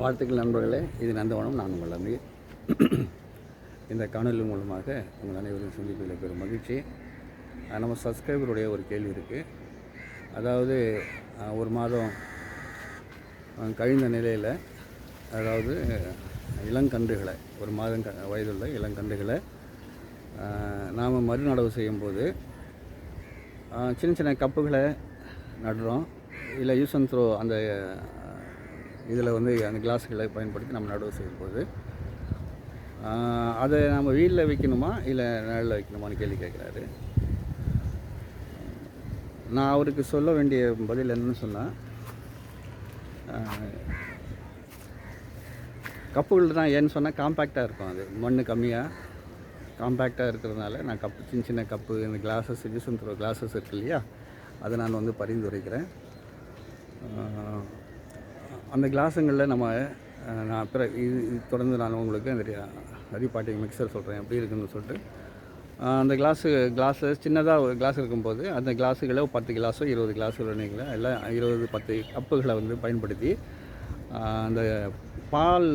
வாழ்த்துக்கள் நண்பர்களே. இது நந்தவனம் நான் உங்கள் நம்பி இந்த காணொலி மூலமாக உங்கள் அனைவரும் சந்திப்பதில் பெரும் மகிழ்ச்சி. நம்ம சப்ஸ்கிரைபருடைய ஒரு கேள்வி இருக்குது அதாவது ஒரு மாதம் கழிந்த நிலையில் அதாவது இளங்கன்றுகளை ஒரு மாதம் க வயதுள்ள இளங்கன்றுகளை நாம் மறுநடவு செய்யும்போது சின்ன சின்ன கப்புகளை நடுறோம். இல்லை யூஸ் அண்ட் த்ரோ அந்த இதில் வந்து அந்த கிளாஸ்களை பயன்படுத்தி நம்ம நடவு செய்யும்போது அதை நம்ம வீட்டில் வைக்கணுமா? இல்லை நிழலில் வைக்கணுமான்னு கேள்வி கேட்குறாரு. நான் அவருக்கு சொல்ல வேண்டிய பதில் என்னன்னு சொன்னால் கப்புகள் தான் ஏன்னு சொன்னால் காம்பேக்டாக இருக்கும் அது. மண் கம்மியாக காம்பேக்டாக இருக்கிறதுனால நான் கப்பு சின்ன சின்ன கப்பு இந்த கிளாஸஸ் ஜூஸ் த்ரோ கிளாஸஸ் இருக்கு இல்லையா? அதை நான் வந்து பரிந்துரைக்கிறேன். அந்த கிளாஸுங்களில் நம்ம நான் பிற இது தொடர்ந்து நான் உங்களுக்கு அந்த ஹரிபாட்டி மிக்சர் சொல்கிறேன் எப்படி இருக்குன்னு சொல்லிட்டு. அந்த கிளாஸு கிளாஸு சின்னதாக ஒரு கிளாஸ் இருக்கும்போது அந்த கிளாஸுகளை ஒரு பத்து கிளாஸோ இருபது கிளாஸோ நீங்கள் எல்லாம் இருபது பத்து கப்புகளை வந்து பயன்படுத்தி அந்த பால்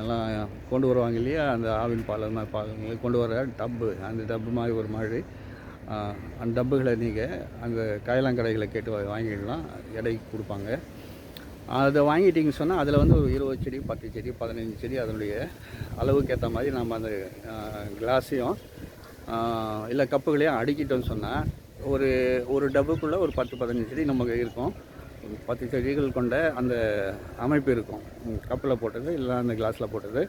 எல்லாம் கொண்டு வருவாங்க இல்லையா அந்த ஆவின் பால் அந்த மாதிரி பால் கொண்டு வர டப்பு அந்த டப்பு மாதிரி ஒரு மாதிரி அந்த டப்புகளை நீங்கள் அந்த காயலாங்கடைகளை கேட்டு வாங்கிடலாம் எடைக்கு கொடுப்பாங்க. அதை வாங்கிட்டிங்கன்னு சொன்னால் அதில் வந்து ஒரு இருபது செடி பத்து செடி பதினஞ்சு செடி அதனுடைய அளவுக்கு ஏற்ற மாதிரி நம்ம அந்த கிளாஸையும் இல்லை கப்புகளையும் அடுக்கிட்டோம்னு சொன்னால் ஒரு ஒரு டப்புக்குள்ளே ஒரு பத்து பதினஞ்சு செடி நமக்கு இருக்கும். பத்து செடிகள் கொண்ட அந்த அமைப்பு இருக்கும். கப்பில் போட்டது இல்லை அந்த கிளாஸில் போட்டது.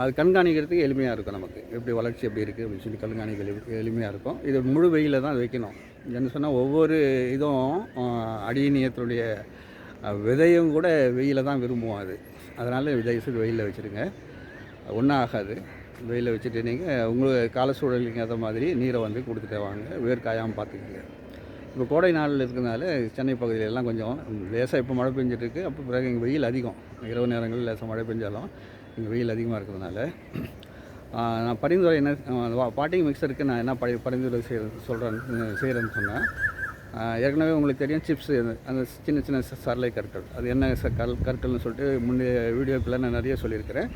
அது கண்காணிக்கிறதுக்கு எளிமையாக இருக்கும் நமக்கு. எப்படி வளர்ச்சி எப்படி இருக்குது அப்படின்னு சொல்லி கண்காணிக்க எளிமையாக இருக்கும். இது முழு வெயிலில் தான் வைக்கணும். என்ன சொன்னால் ஒவ்வொரு இதுவும் அடியினியத்தினுடைய விதையும் கூட வெயில தான் விரும்புவோம் அது. அதனால் விதை செய்து வெயிலில் வச்சுருங்க. ஒன்றும் ஆகாது. வெயிலில் வச்சுட்டு நீங்கள் உங்களுக்கு கால சூழலுக்கு ஏற்ற மாதிரி நீரை வந்து கொடுத்துட்டே வாங்க. வேர் காயாமல் பார்த்துக்கங்க. இப்போ கோடை நாளில் இருக்கிறதுனால சென்னை பகுதியில எல்லாம் கொஞ்சம் லேசாக இப்போ மழை பெஞ்சிட்ருக்கு அப்போ பிறகு இங்கே வெயில் அதிகம். இரவு நேரங்களில் லேசாக மழை பெஞ்சாலும் இங்கே வெயில் அதிகமாக இருக்கிறதுனால. நான் பரிந்துரை என்ன பாட்டிங் மிக்சருக்கு நான் என்ன பரி பரிந்துரை செய்ய சொல்கிறேன் செய்கிறேன்னு சொன்னேன். ஏற்கனவே உங்களுக்கு தெரியும் சிப்ஸ் அந்த சின்ன சின்ன சர்லை சரளை கற்கள். அது என்ன ச- கல் கற்கள்னு சொல்லிட்டு முன்னே வீடியோக்குள்ளே நான் நிறைய சொல்லியிருக்கிறேன்.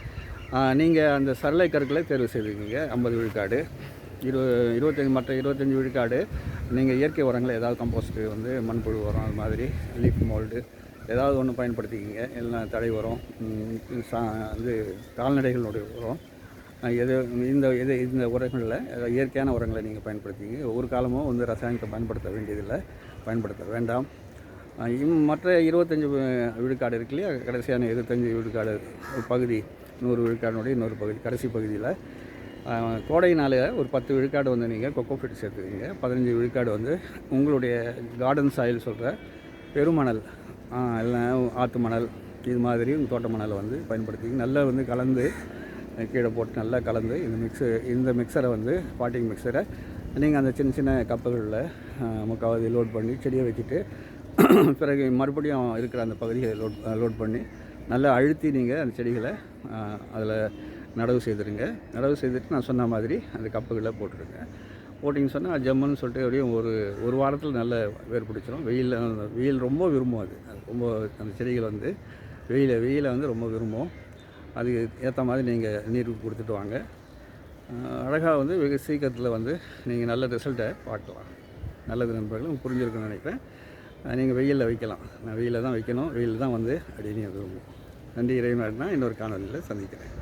நீங்கள் அந்த சரளை கற்களை தேர்வு செய்திருக்கீங்க ஐம்பது விழுக்காடு. இரு இருபத்தஞ்சி மற்ற இருபத்தஞ்சி விழுக்காடு. நீங்கள் இயற்கை உரங்களை ஏதாவது கம்போஸ்ட்டு வந்து மண்புழு உரம் அது மாதிரி லீஃப் மோல்டு ஏதாவது ஒன்று பயன்படுத்திக்கிங்க. எல்லாம் தடை உரம் சா இது கால்நடைகளுடைய உரம். எது இந்த இது இந்த உரங்களில் இயற்கையான உரங்களை நீங்கள் பயன்படுத்திங்க ஒரு காலமும் வந்து ரசாயனத்தை பயன்படுத்த வேண்டியதில்லை. பயன்படுத்த வேண்டாம். மற்ற இருபத்தஞ்சி விழுக்காடு இருக்கு இல்லையா? கடைசியான இருபத்தஞ்சி விழுக்காடு ஒரு பகுதி நூறு விழுக்காடுனுடைய இன்னொரு பகுதி கடைசி பகுதியில். கோடையினால் ஒரு பத்து விழுக்காடு வந்து நீங்கள் கொக்கோ ஃபிட் சேர்த்துக்கிங்க பதினஞ்சு விழுக்காடு வந்து உங்களுடைய கார்டன் சாயில் சொல்கிற பெருமணல் இல்லை ஆற்று மணல் இது மாதிரி தோட்ட மணலை வந்து பயன்படுத்தி நல்லா வந்து கலந்து கீழே போட்டு நல்லா கலந்து இந்த மிக்ஸு இந்த மிக்சரை வந்து பாட்டிங் மிக்சரை நீங்கள் அந்த சின்ன சின்ன கப்புகளில் முக்காவது லோட் பண்ணி செடியை வச்சுட்டு பிறகு மறுபடியும் இருக்கிற அந்த பகுதியை லோட் லோட் பண்ணி நல்லா அழுத்தி நீங்கள் அந்த செடிகளை அதில் நடவு செய்துருங்க. நடவு செய்துட்டு நான் சொன்ன மாதிரி அந்த கப்புகளை போட்டுருங்க போட்டிங்கன்னு சொன்னால் ஜம்முன்னு சொல்லிட்டு அப்படியே ஒரு ஒரு வாரத்தில் நல்ல வேர் பிடிச்சிரும். வெயில் வெயில் ரொம்ப விரும்பும் அது. அது ரொம்ப அந்த செடிகள் வந்து வெயில வெயிலை வந்து ரொம்ப விரும்பும். அதுக்கு ஏற்ற மாதிரி நீங்கள் நீர் கொடுத்துட்டு வாங்க. அழகாக வந்து வெகு சீக்கிரத்தில் வந்து நீங்கள் நல்ல ரிசல்ட்டை பார்க்கலாம். நல்லது நண்பர்களும் புரிஞ்சிருக்குன்னு நினைக்கிறேன். நீங்கள் வெயிலில் வைக்கலாம். நான் வெயிலில் தான் வைக்கணும். வெயிலில் தான் வந்து அப்படின்னு விரும்புவோம் நன்றி இறைவனா இன்னொரு காணொலியில் சந்திக்கிறேன்.